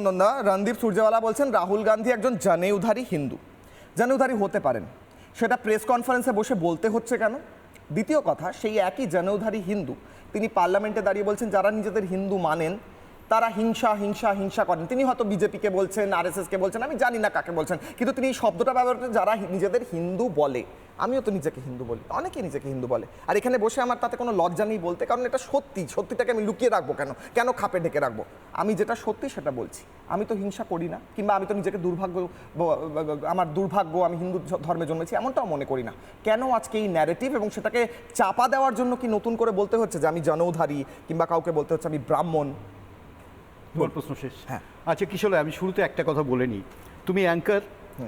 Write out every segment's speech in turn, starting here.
নন্দা, রণদীপ সূর্যেওয়ালা বলছেন, রাহুল গান্ধী একজন জানেউধারী হিন্দু। জানেউধারী হতে পারেন। সেটা প্রেস কনফারেন্সে বসে বলতে হচ্ছে কেন? দ্বিতীয় কথা, সেই একই জানেউধারী হিন্দু, তিনি পার্লামেন্টে দাঁড়িয়ে বলছেন, যারা নিজেদের হিন্দু মানেন তারা হিংসা হিংসা হিংসা করেন। তিনি হয়তো বিজেপিকে বলছেন আর কে বলছেন, আমি জানি না কাকে বলছেন, কিন্তু তিনি এই শব্দটা ব্যবহার করেন, যারা নিজেদের হিন্দু বলে। আমিও তো নিজেকে হিন্দু বলি অনেকে নিজেকে হিন্দু বলে। আর এখানে বসে আমার তাতে কোনো লজ্জা নেই বলতে, কারণ এটা সত্যি, সত্যিটাকে আমি লুকিয়ে রাখব কেন? কেন খাপে ঢেকে রাখব? আমি যেটা সত্যি সেটা বলছি। আমি তো হিংসা করি না, কিংবা আমি তো নিজেকে দুর্ভাগ্য আমার দুর্ভাগ্য, আমি হিন্দু ধর্মে জন্মেছি, এমনটাও মনে করি না। কেন আজকে এই ন্যারেটিভ এবং সেটাকে চাপা দেওয়ার জন্য কি নতুন করে বলতে হচ্ছে যে আমি জনৌধারী, কিংবা কাউকে বলতে হচ্ছে আমি ব্রাহ্মণ? তোমার প্রশ্ন শেষ। হ্যাঁ। আচ্ছা কিশোর আমি শুরুতে একটা কথা বলে নিই। তুমি anchor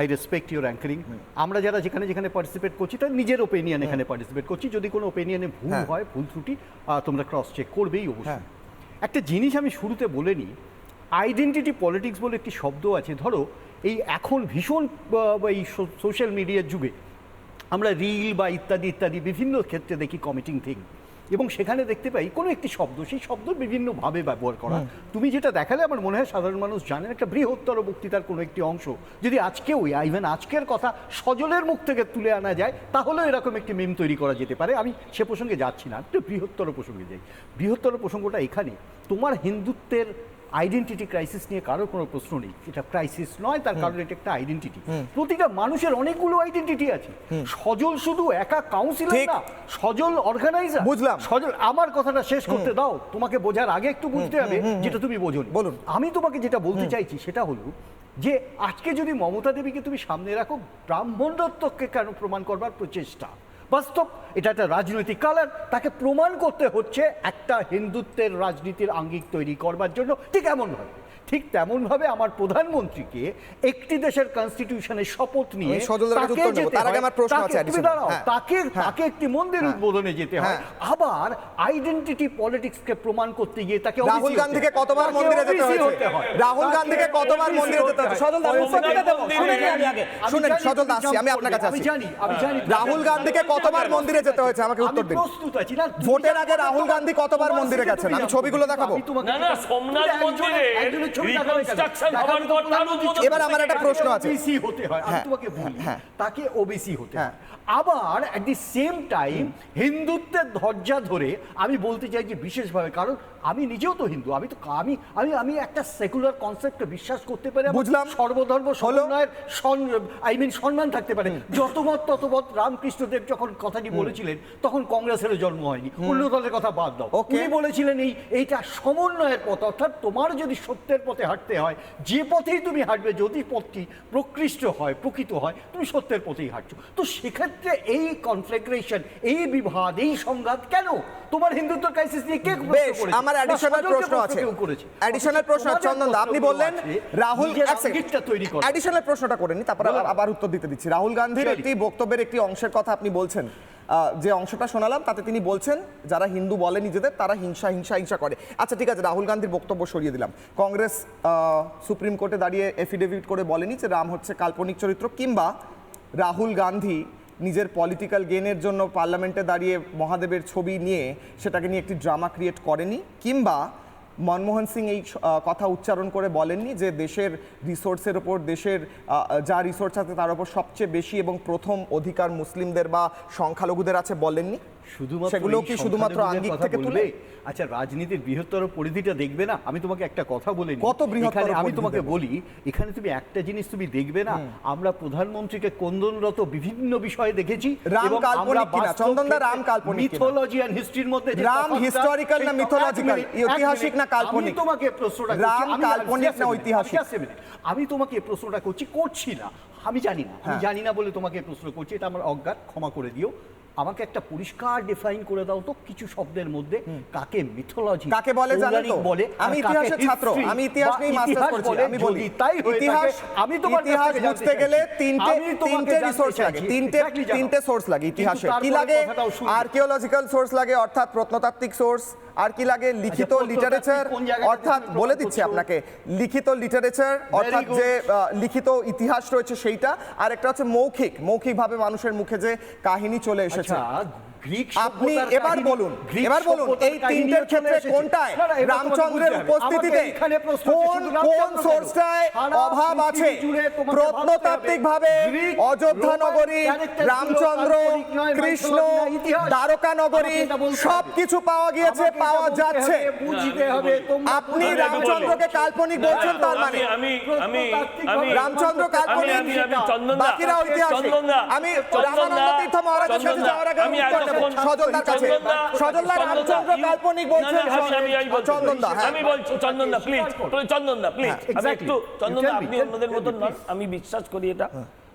I respect your anchoring আমরা যারা যেখানে যেখানে পার্টিসিপেট করছি তার নিজের ওপিনিয়ন এখানে পার্টিসিপেট করছি। যদি কোনো ওপিনিয়নে ভুল হ্যাঁ। হয় ভুল ত্রুটি তোমরা ক্রস চেক করবেই হ্যাঁ। অবশ্যই একটা জিনিস আমি শুরুতে বলে নিই আইডেন্টিটি পলিটিক্স বলে একটি শব্দ আছে। ধরো এই এখন ভীষণ এই সোশ্যাল মিডিয়ার যুগে আমরা রিল বা ইত্যাদি ইত্যাদি বিভিন্ন ক্ষেত্রে দেখি কমিটিং থিং এবং সেখানে দেখতে পাই কোনো একটি শব্দ সেই শব্দ বিভিন্নভাবে ব্যবহার করা। তুমি যেটা দেখালে আমার মনে হয় সাধারণ মানুষ জানেন একটা বৃহত্তর বক্তৃতার কোনো একটি অংশ। যদি আজকেও ইভেন আজকের কথা সজলের মুখ থেকে তুলে আনা যায় তাহলেও এরকম একটি মিম তৈরি করা যেতে পারে। আমি সে প্রসঙ্গে যাচ্ছি না একটু বৃহত্তর প্রসঙ্গে যাই। বৃহত্তর প্রসঙ্গটা এখানে তোমার হিন্দুত্বের আইডেন্টিটি ক্রাইসিস নিয়ে কারোর কোনো প্রশ্ন নেই। এটা ক্রাইসিস নয় তার কারণ এটা একটা আইডেন্টিটি প্রতিটা মানুষের অনেকগুলো আইডেন্টিটি আছে। সজল শুধু একা কাউন্সিলর না সজল অর্গানাইজার বুঝলাম। সজল আমার কথাটা শেষ করতে দাও তোমাকে বোঝার আগে একটু বুঝতে হবে যেটা তুমি বোঝো বলুন। আমি তোমাকে যেটা বলতে চাইছি সেটা হলো যে আজকে যদি মমতা দেবীকে তুমি সামনে রাখো ব্রাহ্মণত্বকে কেন প্রমাণ করবার প্রচেষ্টা? বাস্তব, এটা একটা রাজনৈতিক কালার তাকে প্রমাণ করতে হচ্ছে একটা হিন্দুত্বের রাজনীতির আঙ্গিক তৈরি করবার জন্য। ঠিক এমনভাবে ঠিক তেমনভাবে আমার প্রধানমন্ত্রীকে একটি দেশের কনস্টিটিউশনের শপথ নিয়ে তাকে যেতে তার আগে আমার প্রশ্ন তাকে- আছে একটি মন্দির হ্যাঁ। উদ্বোধনে যেতে হয়। হ্যাঁ। আবার আইডেন্টিটি পলিটিক্সকে প্রমাণ করতে গিয়ে তাকে রাহুল গান্ধীকে কতবার মন্দিরে যেতে হয়েছে? হয়। রাহুল গান্ধীকে কতবার মন্দিরে যেতে হয়েছে? হয়। সজল উত্তরটা শুনেন আমি আগে। আমি শুনেন জানি সজল তুমি দাস আমি আপনার কাছে আমি জানি আমি জানি রাহুল গান্ধীকে কতবার মন্দিরে যেতে হয়েছে? আমাকে উত্তর আমি দিন। প্রস্তুত আছি। না ভোটের আগে রাহুল গান্ধী কতবার মন্দিরে গেছেন? আমি ছবিগুলো দেখাবো? না, না, সোমনাথ মন্দিরে। এবার আমার একটা প্রশ্ন আছে। ওবিসি হতে হয় আমি হ্যাঁ, তোমাকে বলি হ্যাঁ। তাকে ওবিসি হতে হ্যাঁ। হয় আবার অ্যাট দি সেম টাইম হিন্দুত্বের ধর্জা ধরে আমি বলতে চাই যে বিশেষভাবে কারণ আমি নিজেও তো হিন্দু আমি তো আমি আমি আমি একটা সেকুলার কনসেপ্টে বিশ্বাস করতে পারি বুঝলাম। সর্বধর্ম। সমন্বয়ের আই মিন সম্মান থাকতে পারে। যতমত ততমত রামকৃষ্ণদেব যখন কথাটি বলেছিলেন তখন কংগ্রেসেরও জন্ম হয়নি। অন্য দলের কথা বাদ দাও। উনি বলেছিলেন এই এইটা সমন্বয়ের পথ অর্থাৎ তোমার যদি সত্যের পথে হাঁটতে হয় যে পথেই তুমি হাঁটবে যদি পথটি প্রকৃষ্ট হয় প্রকৃত হয় তুমি সত্যের পথেই হাঁটছো। তো সেক্ষেত্রে এই কনফ্লাগ্রেশন এই বিভাদ এই সংঘাত কেন? তোমার হিন্দুত্ব ক্রাইসিস নিয়ে কে বেশ? আমার অ্যাডিশনাল প্রশ্ন আছে। অ্যাডিশনাল প্রশ্ন চন্দন দা আপনি বললেন রাহুল অ্যাডিশনাল প্রশ্নটা করে নি তারপর আবার উত্তর দিতে দিচ্ছি। রাহুল গান্ধীর একটি বক্তব্যের একটি অংশের কথা আপনি বলছেন। যে অংশটা শোনালাম তাতে তিনি বলছেন যারা হিন্দু বলে নিজেদের তারা হিংসা হিংসা হিংসা করে। আচ্ছা ঠিক আছে রাহুল গান্ধীর বক্তব্য সরিয়ে দিলাম। কংগ্রেস সুপ্রিম কোর্টে দাঁড়িয়ে এফিডেভিট করে বলেনি যে রাম হচ্ছে কাল্পনিক চরিত্র কিংবা রাহুল গান্ধী নিজের পলিটিক্যাল গেনের জন্য পার্লামেন্টে দাঁড়িয়ে মহাদেবের ছবি নিয়ে সেটাকে নিয়ে একটি ড্রামা ক্রিয়েট করেনি, কিংবা মনমোহন সিং এই কথা উচ্চারণ করে বলেননি যে দেশের রিসোর্সের ওপর, দেশের যা রিসোর্স আছে তার ওপর সবচেয়ে বেশি এবং প্রথম অধিকার মুসলিমদের বা সংখ্যালঘুদের আছে বলেননি। শুধুমাত্র সেগুলো কি শুধুমাত্র আঙ্গিক থেকে তুলে? আচ্ছা রাজনীতির বৃহত্তর পরিধিটা দেখবে না? আমি তোমাকে একটা কথা বলে। কত বৃহত্তর আমি তোমাকে বলি এখানে তুমি একটা জিনিস তুমি দেখবে না? আমরা প্রধানমন্ত্রীকে কন্দনরত বিভিন্ন বিষয়ে দেখেছি রাম কাল্পনিক কিনা? চন্দনদা রাম কাল্পনিক মিথোলজি এন্ড হিস্ট্রির মধ্যে রাম historical না এক ঐতিহাসিক না কাল্পনিক? আমি তোমাকে প্রশ্নটা রাম কাল্পনিক না ঐতিহাসিক? আমি তোমাকে প্রশ্নটা করছি করছি না। আমি জানি না। আমি হ্যাঁ। জানি না বলে তোমাকে প্রশ্ন করছি। এটা আমার অজ্ঞাত। ক্ষমা করে দিও। আমাকে একটা পরিষ্কার ডিফাইন করে দাও তো কিছু শব্দের মধ্যে কাকে মিথোলজি কাকে বলে জানেন তো? বলে আমি ইতিহাসের ছাত্র, আমি ইতিহাস নিয়ে মাস্টার্স করেছি আমি বলি। তাই ইতিহাস- আমি তো ইতিহাস বুঝতে গেলে তিনটে- তিনটে রিসোর্স লাগে, তিনটে- তিনটে সোর্স লাগে ইতিহাসের ইতিহাসে। কি লাগে? আর্কিওলজিক্যাল সোর্স লাগে অর্থাৎ প্রত্নতাত্ত্বিক সোর্স আর কি লাগে? লিখিত লিটারেচার অর্থাৎ বলে দিচ্ছি আপনাকে লিখিত লিটারেচার অর্থাৎ যে লিখিত ইতিহাস রয়েছে সেইটা আর একটা হচ্ছে মৌখিক মৌখিকভাবে মানুষের মুখে যে কাহিনী চলে এসেছে। আচ্ছা গ্রিক আপনি এবার বলুন এবার বলুন এই তিনটের ক্ষেত্রে কোনটায়? রামচন্দ্রের উপস্থিতিতে কোন কোন সোর্সটায় অভাব আছে? প্রত্নতাত্ত্বিক ভাবে অযোধ্যা নগরী রামচন্দ্র কৃষ্ণ দ্বারকা নগরী। সবকিছু পাওয়া গিয়েছে পাওয়া যাচ্ছে। আপনি রামচন্দ্রকে কাল্পনিক বলছেন তার মানে? আমি আমি আমি রামচন্দ্র কাল্পনিক আমি আমি বাকিরা ঐতিহাসিক আমি রামানন্দ তীর্থ মহারাজের কাছে যাওয়ার আগে সজলদার কাছে। সজলদা রামচন্দ্র কাল্পনিক বলছেন চন্দনদা হ্যাঁ। আমি বলছি চন্দনদা প্লিজ চন্দনদা। প্লিজ হ্যাঁ, আমি একটু চন্দনদা আপনি অন্যদের মতন নন আমি বিশ্বাস করি এটা।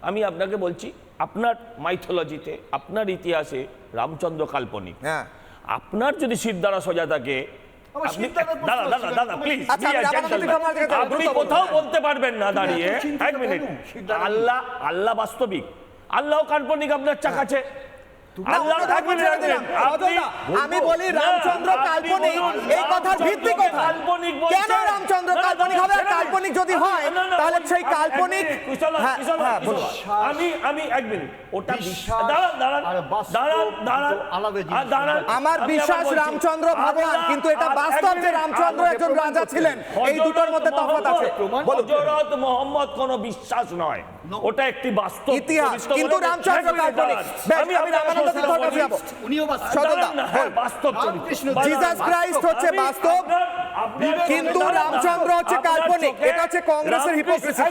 আমি আপনাকে বলছি আপনার মাইথোলজিতে আপনার ইতিহাসে রামচন্দ্র কাল্পনিক। হ্যাঁ। আপনার যদি সিদ্ধারা সোজা থাকে আপনি আচ্ছা। কোথাও বলতে পারবেন না দাঁড়িয়ে। এক মিনিট। আল্লাহ আল্লাহ বাস্তবিক। আল্লাহ কাল্পনিক আপনার চা আমি বলি রামচন্দ্র আপনি কাল্পনিক এই কথার ভিত্তি রামচন্দ্রকে কেন রামচন্দ্র না, না, কাল্পনিক হবে? আর কাল্পনিক যদি হয় তাহলে সেই কাল্পনিক আমি আমি এক মিনিট ওটা দাঁড়ান আমার বিশ্বাস রামচন্দ্র ভগবান কিন্তু এটা বাস্তব যে রামচন্দ্র একজন রাজা ছিলেন। এই দুটোর মধ্যে তফাৎ আছে। হযরত মোহাম্মদ কোনো বিশ্বাস নয়। ওটা একটি বাস্তব ইতিহাস কিন্তু রামচন্দ্র কাল্পনিক। বেশ, আমি জিসাস ক্রাইস্ট হচ্ছে বাস্তব, কিন্তু রামচন্দ্র হচ্ছে আপনার কাল্পনিক। এটা হচ্ছে কংগ্রেসের হিপোক্রেসি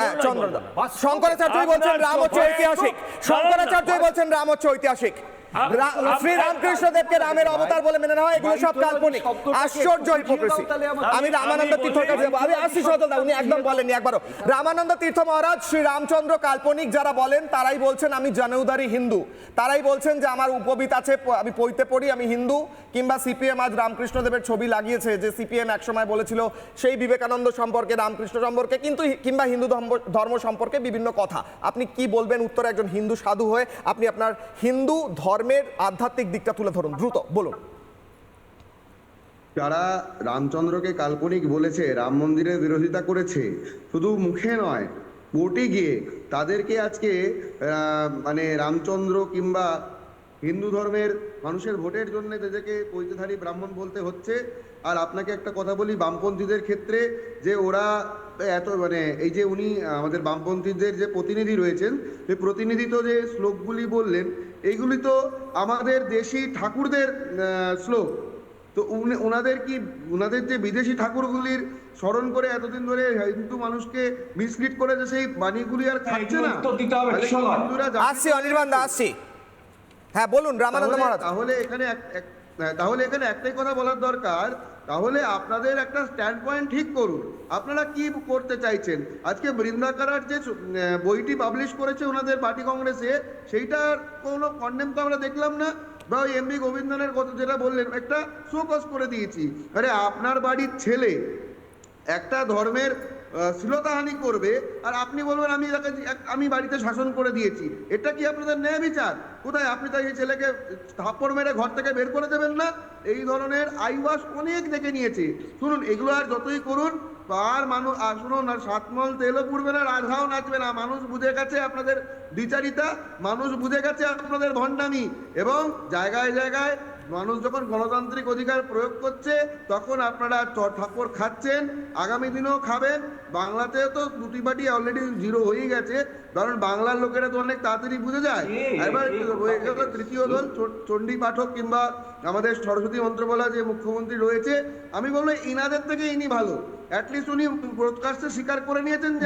হ্যাঁ। শঙ্করাচার্যই বলছেন রাম হচ্ছে ঐতিহাসিক। শঙ্করাচার্য শঙ্করাচার্যই বলছেন রাম হচ্ছে ঐতিহাসিক। শ্রী রামকৃষ্ণ দেবকে রামের অবতার বলে মেনে নেওয়া হয়। এগুলো সব কাল্পনিক। আশ্চর্য হিপোক্রেসি আমি রামানন্দ বলি- তীর্থর কাছে যাব আমি আসছি উনি একদম বলেননি একবারও। রামানন্দ তীর্থ মহারাজ শ্রী রামচন্দ্র কাল্পনিক যারা বলেন তারাই বলছেন আমি জনউদারি হিন্দু। তারাই বলছেন যে আমার উপবিত আছে আমি পইতে পড়ি আমি হিন্দু। কিংবা সিপিএম আজ রামকৃষ্ণ দেবের ছবি লাগিয়েছে যে সিপিএম একসময় বলেছিল সেই বিবেকানন্দ সম্পর্কে রামকৃষ্ণ সম্পর্কে কিন্তু কিংবা হিন্দু ধর্ম- ধর্ম সম্পর্কে বিভিন্ন কথা। আপনি কি বলবেন উত্তরে? একজন হিন্দু সাধু হয়ে আপনি আপনার হিন্দু ধর্মের আধ্যাত্মিক দিকটা তুলে ধরুন, দ্রুত বলুন। যারা রামচন্দ্রকে কাল্পনিক বলেছে, রাম মন্দিরের বিরোধিতা করেছে, শুধু মুখে নয়, কোর্টে গিয়ে তাদেরকে আজকে মানে রামচন্দ্র কিংবা হিন্দু ধর্মের মানুষের ভোটের জন্য তাদেরকে পৈতধারী ব্রাহ্মণ বলতে হচ্ছে। আর আপনাকে একটা কথা বলি, বামপন্থীদের ক্ষেত্রে যে ওরা এত মানে এই যে উনি, আমাদের বামপন্থীদের যে প্রতিনিধি রয়েছেন, সেই প্রতিনিধি তো যে শ্লোকগুলি বললেন এইগুলি তো আমাদের দেশি ঠাকুরদের শ্লোক। তো উনি- ওনাদের কি ওনাদের যে বিদেশি ঠাকুরগুলির স্মরণ করে এতদিন ধরে হিন্দু মানুষকে মিসলিড করে যে সেই বাণীগুলি আর থাকছে না? আসছি অনির্বাণ দা আসছি। হ্যাঁ বলুন রামানন্দ মহারাজ। তাহলে এখানে এক- এক- হ্যাঁ, তাহলে এখানে একটাই কথা বলার দরকার। তাহলে আপনাদের একটা স্ট্যান্ড পয়েন্ট ঠিক করুন। আপনারা কি করতে চাইছেন? আজকে বৃন্দাকারার যে বইটি পাবলিশ করেছে ওনাদের পার্টি কংগ্রেসে সেইটার কোনো কন্ডেম তো আমরা দেখলাম না। বা ওই এমবি গোবিন্দনের কথা যেটা বললেন, একটা শোকস করে দিয়েছি। আরে আপনার বাড়ির ছেলে একটা ধর্মের শ্লীলতাহানি করবে, আর আপনি বলবেন, আমি তাকে আমি বাড়িতে শাসন করে দিয়েছি। এটা কি আপনাদের ন্যায় বিচার? কোথায়? আপনি তাই এই ছেলেকে থাপ্পড় মেরে ঘর থেকে বের করে দেবেন না? এই ধরনের আইওয়াস অনেক দেখে নিয়েছে। শুনুন, এগুলো আর যতই করুন, আর মানুষ শুনুন, আর সাতমল তেলও পুড়বে না রাধাও নাচবে না। মানুষ বুঝে গেছে আপনাদের দ্বিচারিতা মানুষ বুঝে গেছে আপনাদের ভণ্ডামি, এবং জায়গায় জায়গায় মানুষ যখন গণতান্ত্রিক অধিকার প্রয়োগ করছে তখন আপনারা ঠাকুর খাচ্ছেন আগামী দিনেও খাবেন। বাংলাতেও তো দুটি বাটি অলরেডি জিরো হয়ে গেছে। কারণ বাংলার লোকেরা তো অনেক তাড়াতাড়ি বুঝে যায়। এবার তৃতীয় দল চণ্ডী পাঠক কিংবা আমাদের সরস্বতী মন্ত্রবলা যে মুখ্যমন্ত্রী রয়েছে আমি বলব ইনাদের থেকে ইনি ভালো। অ্যাটলিস্ট উনি ব্রডকাস্টে স্বীকার করে নিয়েছেন যে।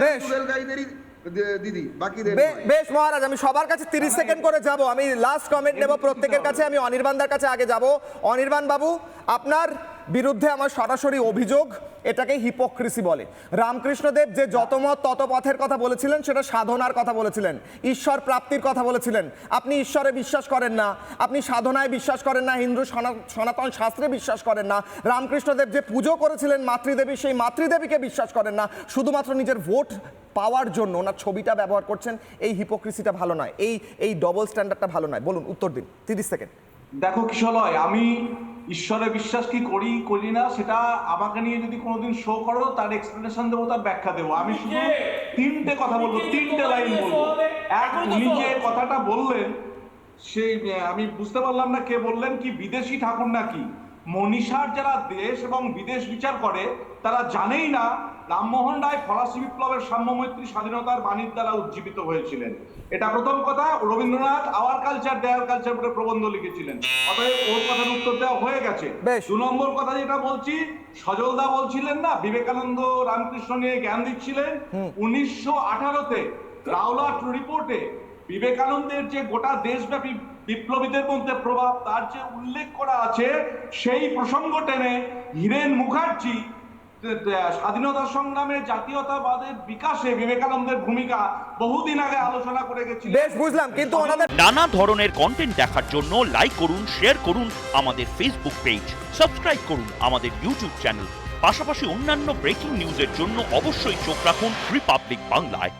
গাইদেরই দিদি বাকিদের বে- নয়। বেশ মহারাজ আমি সবার কাছে তিরিশ সেকেন্ড করে যাব। আমি লাস্ট কমেন্ট নেব প্রত্যেকের কাছে আমি অনির্বাণদার কাছে আগে যাব। অনির্বাণ বাবু আপনার বিরুদ্ধে আমার সরাসরি অভিযোগ এটাকে হিপোক্রিসি বলে। রামকৃষ্ণদেব যে যতমত তত পথের কথা বলেছিলেন সেটা সাধনার কথা বলেছিলেন। ঈশ্বর প্রাপ্তির কথা বলেছিলেন। আপনি ঈশ্বরে বিশ্বাস করেন না। আপনি সাধনায় বিশ্বাস করেন না হিন্দু সনাতন শাস্ত্রে বিশ্বাস করেন না। রামকৃষ্ণদেব যে পুজো করেছিলেন মাতৃদেবী সেই মাতৃদেবীকে বিশ্বাস করেন না। শুধুমাত্র নিজের ভোট পাওয়ার জন্য ওনার ছবিটা ব্যবহার করছেন এই হিপোক্রিসিটা ভালো নয় এই এই ডবল স্ট্যান্ডার্ডটা ভালো নয়। বলুন উত্তর দিন তিরিশ সেকেন্ড দেখো কিশলয় আমি ঈশ্বরে বিশ্বাস কি করি করি না সেটা আমাকে নিয়ে যদি কোনোদিন শো করো তার এক্সপ্লেনেশন দেবো তার ব্যাখ্যা দেবো। আমি শুধু তিনটে কথা বলব তিনটে লাইন বলব। এক উনি যে কথাটা বললেন সেই আমি বুঝতে পারলাম না কে বললেন কি বিদেশি ঠাকুর নাকি? মনীষার যারা দেশ এবং বিদেশ বিচার করে তারা জানেই না রামমোহন রায় ফরাসি বিপ্লবের সাম্য মৈত্রী স্বাধীনতার বাণীর দ্বারা উজ্জীবিত হয়েছিলেন। এটা প্রথম কথা Rabindranath our culture their culture বলে প্রবন্ধ লিখেছিলেন। অতএব ওর কথার উত্তর দেওয়া হয়ে গেছে। দু নম্বর কথা যেটা বলছি সজলদা বলছিলেন না বিবেকানন্দ রামকৃষ্ণ নিয়ে জ্ঞান দিচ্ছিলেন। উনিশশো আঠারোতে রাওলাট রিপোর্টে বিবেকানন্দের যে গোটা দেশব্যাপী বিপ্লবীদের মধ্যে প্রভাব তার যে উল্লেখ করা আছে সেই প্রসঙ্গ টেনে হীরেন মুখার্জি স্বাধীনতা সংগ্রামে জাতীয়তাবাদের বিকাশে বিবেকানন্দের ভূমিকা বহুদিন আগে আলোচনা করে গেছি বেশ বুঝলাম কিন্তু ওনাদের নানা ধরনের কন্টেন্ট দেখার জন্য লাইক করুন শেয়ার করুন আমাদের ফেসবুক পেজ সাবস্ক্রাইব করুন আমাদের ইউটিউব চ্যানেল পাশাপাশি অন্যান্য ব্রেকিং নিউজের জন্য অবশ্যই চোখ রাখুন রিপাবলিক বাংলায়